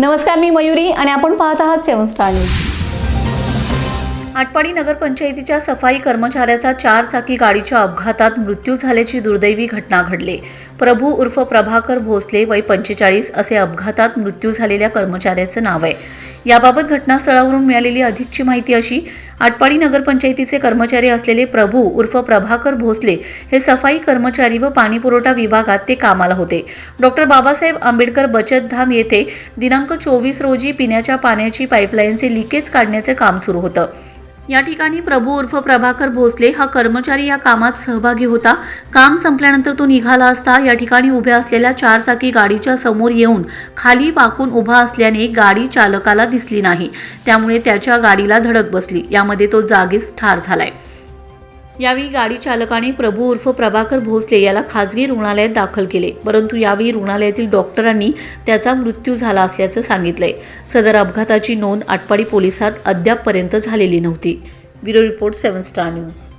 नमस्कार मी मयुरी आणि आपण पाहत आहात सेवन स्टार न्यूज. आटपाडी नगरपंचायतीच्या सफाई कर्मचाऱ्याचा चार चाकी गाडीच्या अपघातात मृत्यू झाल्याची दुर्दैवी घटना घडली. प्रभू उर्फ प्रभाकर भोसले वय पंचेचाळीस असे अपघातात मृत्यू झालेल्या कर्मचाऱ्याचं नाव आहे. याबाबत घटनास्थळावरून मिळालेली अधिकची माहिती अशी आटपाडी नगरपंचायतीचे कर्मचारी असलेले प्रभू उर्फ प्रभाकर भोसले हे सफाई कर्मचारी व पाणीपुरवठा विभागात ते कामाला होते. डॉक्टर बाबासाहेब आंबेडकर बचत धाम येथे दिनांक चोवीस रोजी पिण्याच्या पाण्याची पाईपलाईनचे लिकेज काढण्याचे काम सुरू होतं. या ठिकाणी प्रभू उर्फ प्रभाकर भोसले हा कर्मचारी या कामात सहभागी होता. काम संपल्यानंतर तो निघाला असता या ठिकाणी उभ्या असलेल्या चारचाकी गाडीच्या समोर येऊन खाली वाकून उभा असल्याने गाडी चालकाला दिसली नाही. त्यामुळे त्याच्या गाडीला धडक बसली. यामध्ये तो जागीच ठार झालाय. यावेळी गाडी चालकाने प्रभू उर्फ प्रभाकर भोसले याला खासगी रुग्णालयात दाखल केले. परंतु यावेळी रुग्णालयातील डॉक्टरांनी त्याचा मृत्यू झाला असल्याचं सांगितलंय. सदर अपघाताची नोंद आटपाडी पोलिसात अद्यापपर्यंत झालेली नव्हती. Bureau report seven star news.